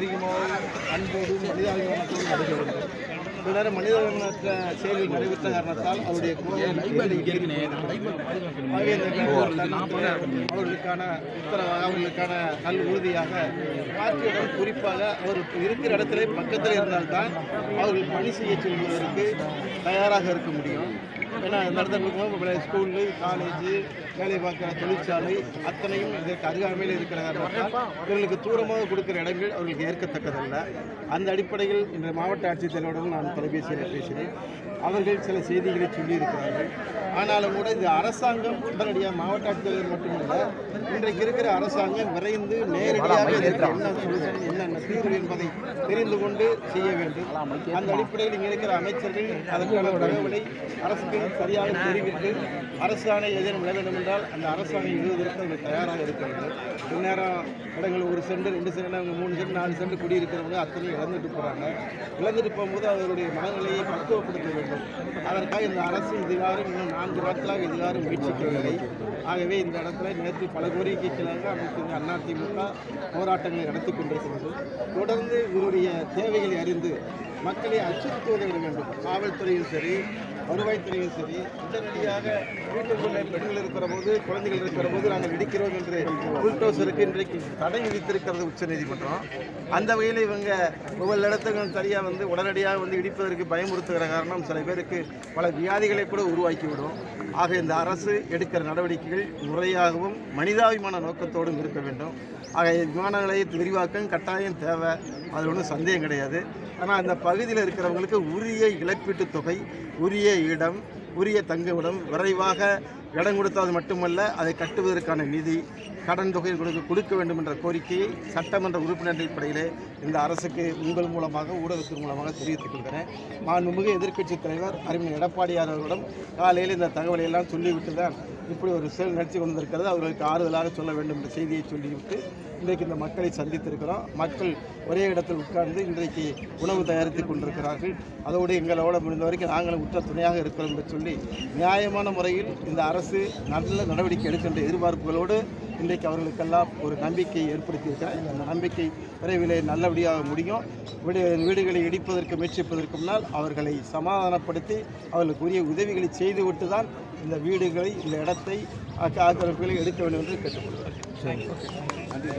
நாகரிகமாக அன்போடும் மனிதாபிமானத்தோடும் நடக்க வேண்டும் இவ்வாறு மனிதாபிமானற்ற செயல்கள் நடைபெற்ற காரணத்தால் அவருடைய அவர்களுக்கான உத்தரவாக அவர்களுக்கான நல் உறுதியாக மாற்றியுடன் குறிப்பாக அவர் இருக்கிற இடத்துல பக்கத்தில் இருந்தால்தான் அவர்கள் பணி செய்ய செல்வதற்கு தயாராக இருக்க முடியும். ஏன்னா இந்த இடத்துல ஸ்கூலு காலேஜு வேலை பார்க்குற தொழிற்சாலை அத்தனையும் இதற்கு அருகாமையில் இருக்கிற இவர்களுக்கு தூரமாக கொடுக்குற இடங்கள் அவர்களுக்கு ஏற்கத்தக்கதல்ல. அந்த அடிப்படையில் இன்று மாவட்ட ஆட்சித்தலைவருடன் நான் தொலைபேசியில் பேசினேன். அவர்கள் சில செய்திகளை சொல்லியிருக்கிறார்கள். ஆனாலும் கூட இந்த அரசாங்கம் உடனடியாக மாவட்ட ஆட்சித்தலைவர் மட்டுமல்ல இன்றைக்கு இருக்கிற அரசாங்கம் விரைந்து நேரடியாக இதற்கு என்ன சொல்யூஷன் என்னென்ன தீர்வு என்பதை தெரிந்து கொண்டு செய்ய வேண்டும். அந்த அடிப்படையில் இங்கே இருக்கிற அமைச்சர்கள் அதற்கான தகவலை அரசுக்கு சரியாக தெரிவித்து அரசாணை ஏதேனும் விட வேண்டும் என்றால் அந்த அரசாணை எழுதுவதற்கு அவங்க தயாராக இருக்க வேண்டும் இந்நேரம் இடங்கள் ஒரு சென்ட் ரெண்டு சென்ட் அவங்க மூணு சென்ட் நாலு சென்ட் குடியிருக்கிறவங்க அத்தனையும் இழந்துட்டு போகிறாங்க இழந்துட்டு போகும்போது அவருடைய மனநிலையை பக்குவப்படுத்த வேண்டும். அதற்காக இந்த அரசு இதுவாரும் இன்னும் நான்கு நாட்களாக இதுவாரும் முயற்சிக்கவில்லை. ஆகவே இந்த இடத்துல நேற்று பல கோரிக்கைகளாக அமைச்சர் அதிமுக போராட்டங்களை நடத்தி கொண்டிருக்கிறது. தொடர்ந்து இவருடைய தேவைகளை அறிந்து மக்களை அச்சுறுத்துவதை விட வேண்டும். காவல்துறையும் சரி வருவாய்த்துறையும் சரி உடனடியாக வீட்டுக்குள்ளே பெண்கள் இருக்கிற போது குழந்தைகள் இருக்கிற போது நாங்கள் இடிக்கிறோம் என்று புல்டோசருக்கு இன்றைக்கு தடை விதித்திருக்கிறது உச்சநீதிமன்றம் அந்த வகையில் இவங்க ஒவ்வொரு இடத்துக்கும் சரியாக வந்து உடனடியாக வந்து இடிப்பதற்கு பயமுறுத்துகிற காரணம் சில பேருக்கு பல வியாதிகளை கூட உருவாக்கி விடும் ஆக இந்த அரசு எடுக்கிற நடவடிக்கைகள் முறையாகவும் மனிதாபிமான நோக்கத்தோடும் இருக்க வேண்டும். ஆக விமான நிலையத்து விரிவாக்கம் கட்டாயம் தேவை. அதில் ஒன்றும் சந்தேகம் கிடையாது. ஆனால் அந்த பகுதியில் இருக்கிறவங்களுக்கு உரிய இழப்பீட்டுத் தொகை உரிய இடம் உரிய தங்குமிடம் விரைவாக இடம் கொடுத்தது மட்டுமல்ல அதை கட்டுவதற்கான நிதி கடன் தொகை கொடுக்க கொடுக்க வேண்டும் என்ற கோரிக்கையை சட்டமன்ற உறுப்பினர் அடிப்படையிலே இந்த அரசுக்கு உங்கள் மூலமாக ஊடகத்தின் மூலமாக தெரிவித்துக் கொள்கிறேன். மாண்புமிகு எதிர்க்கட்சித் தலைவர் அறிஞர் எடப்பாடியார் அவர்களிடம் காலையில் இந்த தகவலை எல்லாம் சொல்லிவிட்டு தான் இப்படி ஒரு செயல் நடத்தி கொண்டிருக்கிறது. அவர்களுக்கு ஆறுதலாக சொல்ல வேண்டும் என்ற செய்தியை சொல்லிவிட்டு இன்றைக்கு இந்த மக்களை சந்தித்திருக்கிறோம். மக்கள் ஒரே இடத்தில் உட்கார்ந்து இன்றைக்கு உணவு தயாரித்து கொண்டிருக்கிறார்கள். அதோடு எங்களோட முடிந்த வரைக்கும் நாங்களும் உற்ற துணையாக இருக்கிறோம் என்று சொல்லி நியாயமான முறையில் இந்த அரசு நல்ல நடவடிக்கை எடுக்கின்ற எதிர்பார்ப்புகளோடு இன்றைக்கு அவர்களுக்கெல்லாம் ஒரு நம்பிக்கை ஏற்படுத்தியிருக்கிறார். அந்த நம்பிக்கை விரைவிலே நல்லபடியாக முடியும். வீடு வீடுகளை இடிப்பதற்கு முயற்சிப்பதற்கு முன்னால் அவர்களை சமாதானப்படுத்தி அவர்களுக்கு உரிய உதவிகளை செய்துவிட்டு தான் இந்த வீடுகளை இந்த இடத்தை ஆக்கிரமிப்புகளை எடுக்க வேண்டும் என்று கேட்டுக்கொள்கிறேன். நன்றி.